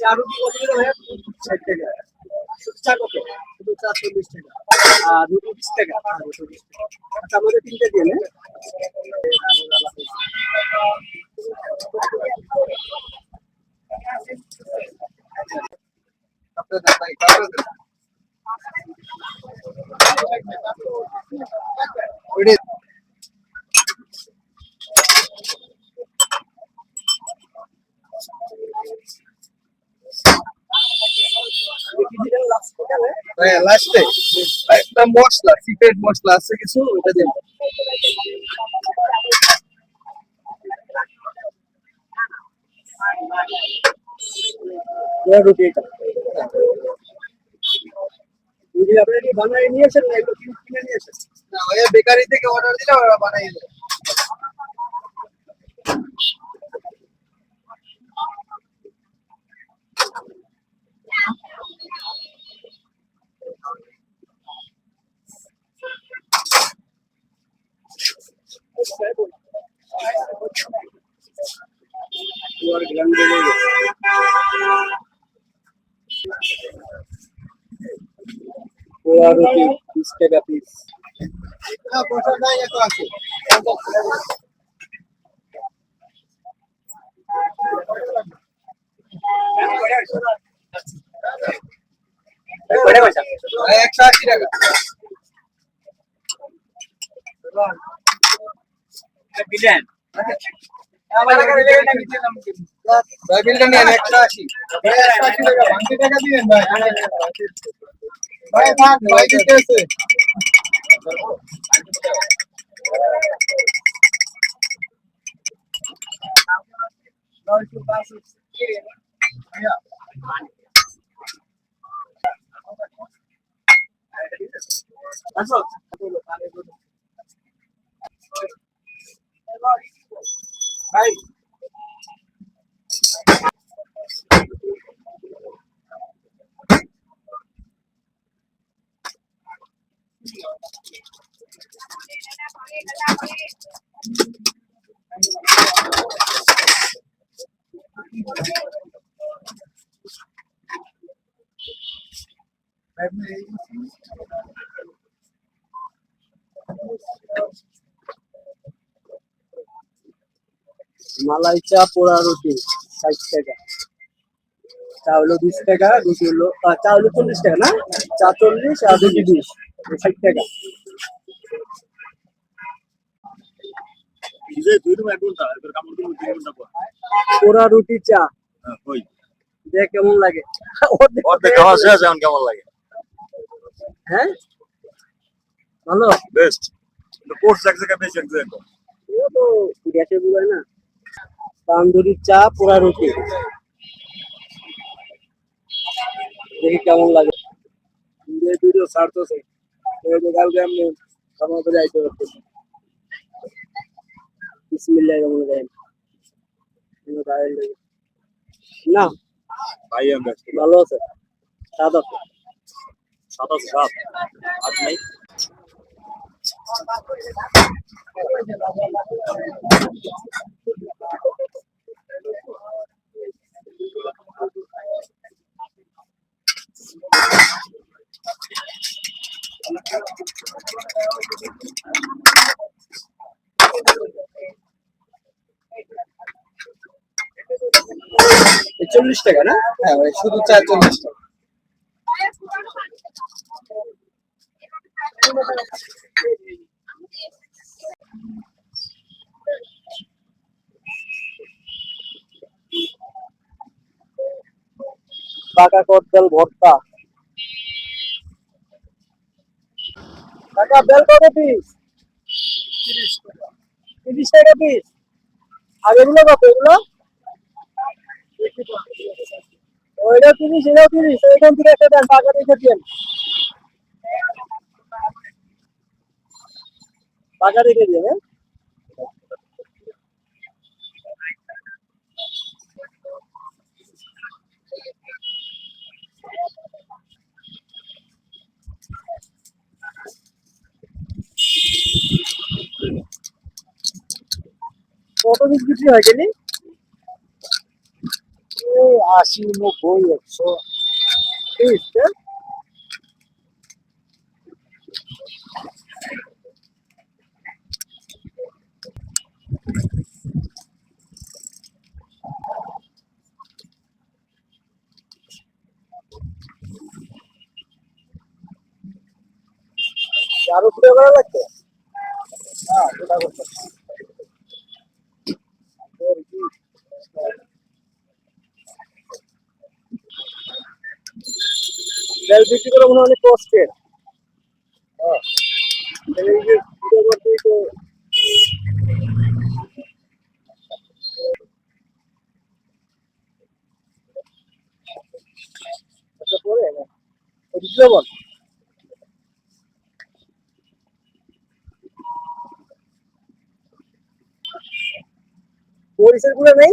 চা রুটি কত করে ভাইয়া ষাট টাকা। চা কত শুধু চা চল্লিশ টাকা আর রুটি বিশ আর নেন লাস্টে একটা মশলা সিক্রেট মশলা আছে কিছু ওটা দেন রুটি এটা। রুটি আপনারা কি বানায় নিয়েছেন না এগুলো কিনে নিয়েছেন ওই বেকারি থেকে অর্ডার দিলে ওরা বানিয়ে দেয় আর গ্রান্ডে পোয়া রুটি বিশ টাকা পিস না পয়সা নাই এত আছে একশো আশি টাকা বিলেন ভাই আশি ভাই একশো আশি টাকা đây Thank you. মালাই চা পোড়া রুটি ষাট টাকা। চা হলো বিশ টাকা রুটি হলো চা হলো চল্লিশ টাকা না? চা চল্লিশ আর রুটি বিশ ষাট টাকা। পোড়া রুটি চা। দেখ কেমন লাগে। কেমন লাগে? হ্যাঁ? ভালো? বেস্ট। কোর্স এক জায়গায় বেশি এক জায়গায় গ্যাসে বুঝায় না। তান্দুরি চা পোড়া রুটি। দেখি কেমন লাগে। ভিডিও ছাড়তেছে। কালকে আমি আমাদের যাইতে হচ্ছে বিসমিল্লাহ কেমন গায়েন না। ভাই আমি ভালো আছে? স্বাদ আছে? সাতাশ সাত। আজ নাই। চল্লিশ টাকা, না? হ্যাঁ শুধু চা চল্লিশ টাকা। পাকা কদবেল ভর্তা। কাকা বেল কত পিস তিরিশ টাকা। পিস আর এগুলো কত, এগুলো? ওইটা তিরিশ, এটাও তিরিশ থেকে একটা দেন পাকা রেখে দেন। পাকা রেখে হ্যাঁ? কত বিক্রি হয় গেলি এই আশি নব্বই একশো পিস হ্যাঁ? আরও ঘুরে করা লাগবে হ্যাঁ সেটা করতে তেল বিক্রি করা মনে হয় অনেক কষ্টের। হ্যাঁ। আচ্ছা, বল। মরিচের গুঁড়ো নেই?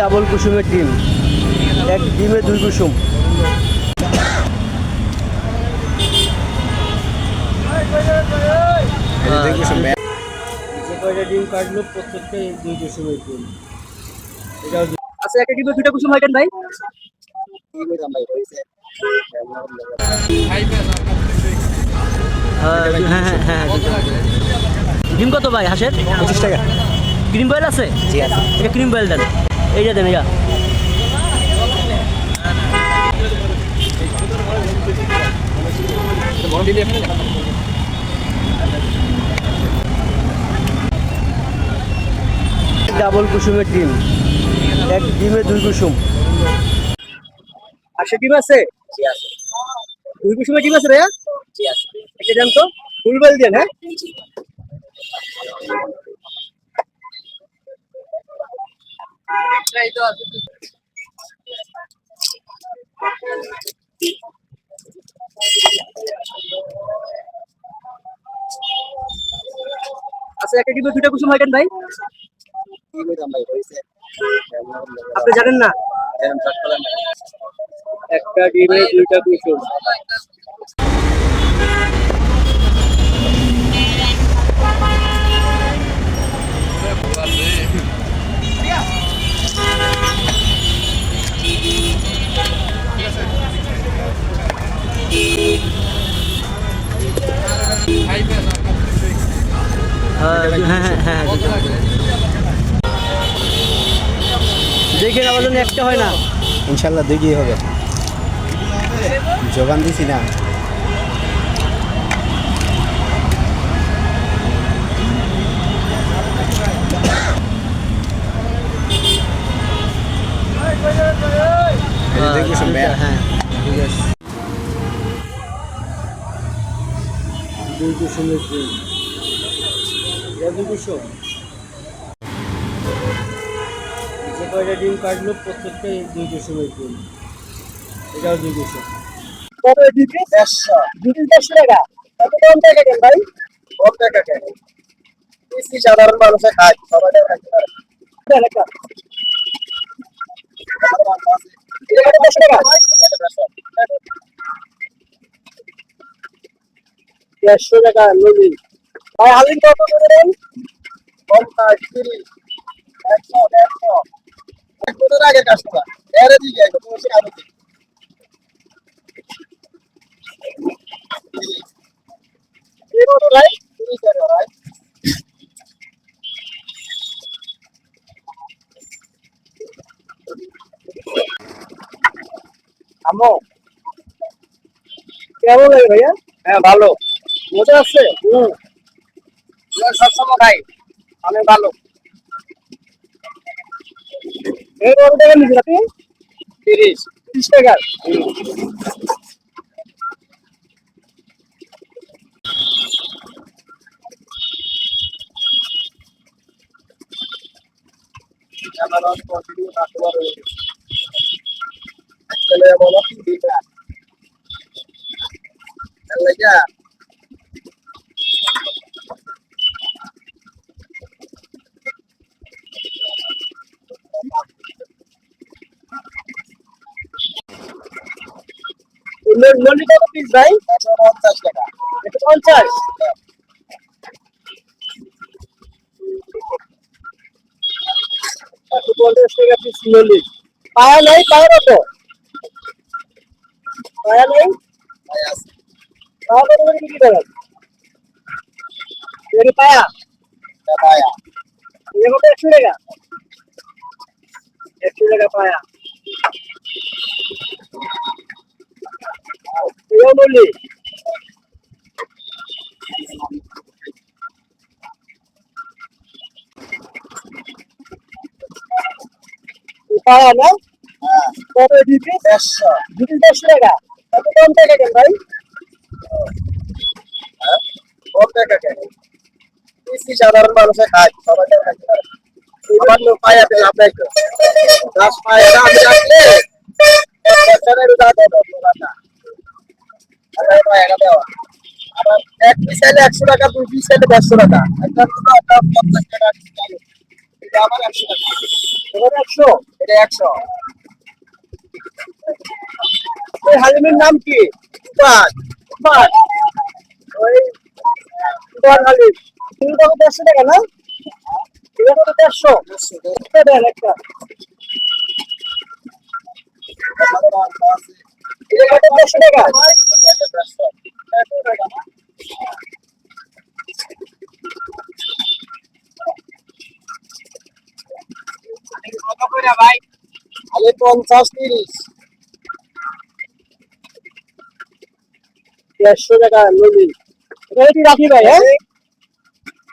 ডাবল কুসুমের ডিম। এক ডিমে দুই কুসুম। যে কয়টা ডিম কাটলো প্রত্যেকটাই দুই কুসুমের ডিম। এটাও আচ্ছা একটা ডিমে দুইটা কুসুম হয় কেন ভাই? হ্যাঁ হ্যাঁ হ্যাঁ ডিম কত ভাই হাঁসের? পঁচিশ টাকা। ক্রিম বয়েল আছে? জি আছে। এটা ক্রিম বয়েল দেন? এইটা দেন এটা ডাবল কুসুমের ডিম। এক ডিমে দুই কুসুম। আর সে ডিম আছে? দুই কুসুমের ডিম আছে ভাইয়া একটা দেন তো। ফুল বেল দেন হ্যাঁ? আচ্ছা একটা ডিমে দুইটা কুসুম ভাই। আপনি জানেন না? একটা ডিমে দুইটা কুসুম। দেখে আমার জন্য একটা হয় না। ইনশাল্লাহ দুই গিয়ে হবে। জোগান দিছি না। হ্যাঁ ঠিক আছে দুই কুসুমের ডিম এটা দুই কুসুম যে কয়টা ডিম কাটলো প্রত্যেকটাই দুই ডিম। এটাও দুই সাধারণ মানুষে খায় সবাই দেড়শো টাকা নদী ভাই হালিম কত করে দেন? পঞ্চাশ তিরিশ একশো দেড়শো। এক বছর আগে কাস্টমার এর দিকে এক বছর আগে এই ভাই? তিরিশ টাকা ভাই। আমো। কেমন লাগে ভাইয়া? হ্যাঁ ভালো। মজা আছে হুম। সবসময় খাই। অনেক ভালো। এই কত টাকা নিচ্ছেন আপনি তিরিশ। ত্রিশ টাকা? আমার নলি কত পিস ভাই? পঞ্চাশ টাকা। একশো পঞ্চাশ পঞ্চাশ টাকা পিস নলি পায়া নাই পায়া কত? পায়া নাই? পায়া কত করে বিক্রি করেন? এটা পায়া? পায়া। এটা কত একশো টাকা। একশো টাকা পায়া। নলি পায়া না কত দিবি দেড়শো দুটি দেড়শো টাকা কত কম টাকা কেন ভাই কম টাকা কেন বেশি সাধারণ মানুষে খায় সবাই খাইতে পারে আমার লোক পায়া পেয়ে আপনাকে দশ পায়া দাম রাখলে বছরের দাম টাকা আড়াই পায়া দেওয়া এক পিস এলে একশো টাকা দুই পিস এলে টাকা একশো এটা একশো হালিমের নাম কি? কত দেড়শো টাকা না এটা কত দেড়শো একটা দেড়শো টাকা পঞ্চাশ তিরিশ দেড়শো টাকা এখানে রাখি ভাই হ্যাঁ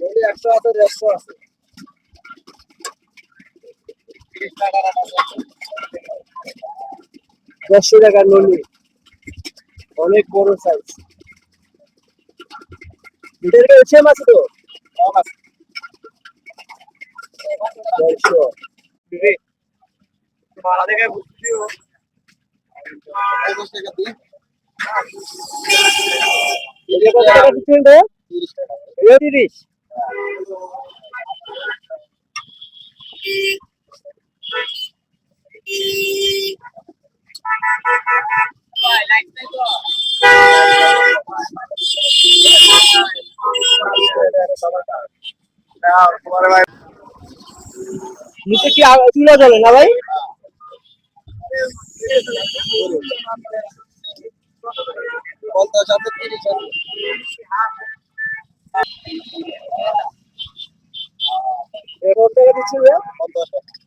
যদি একশো আছে দেড়শো আছে। দেড়শো অনেক বড় সাইজ ক্যালসিয়াম আছে তো কম আছে। দেড়শো ভাড়া দেখে বুঝছিও। পঞ্চাশ টাকা দিই। এটা কত টাকা দিচ্ছেন রে তিরিশ টাকা। এটা নিচে কি চুলা জ্বলে না ভাই?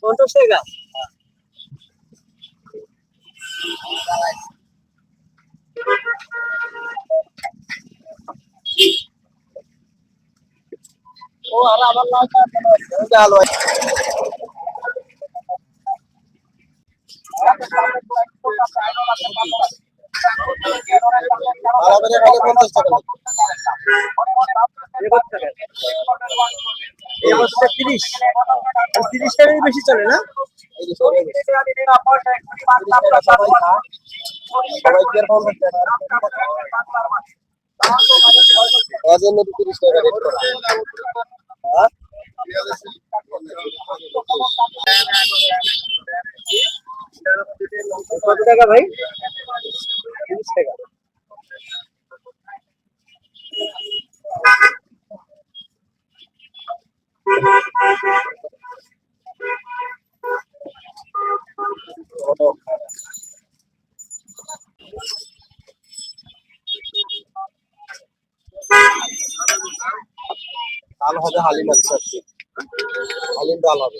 পঞ্চাশ টাকা। ও আমার আলো। খালি টাকা লাগবে। এটা এই আর তিরিশ বেশি চলে না এই যে সবাই কি আর পঞ্চাশ টাকা? ওর জন্য তিরিশ? কত টাকা ভাই তিরিশ টাকা হবে হালিম আছে আর কি। হালিম ডাল হবে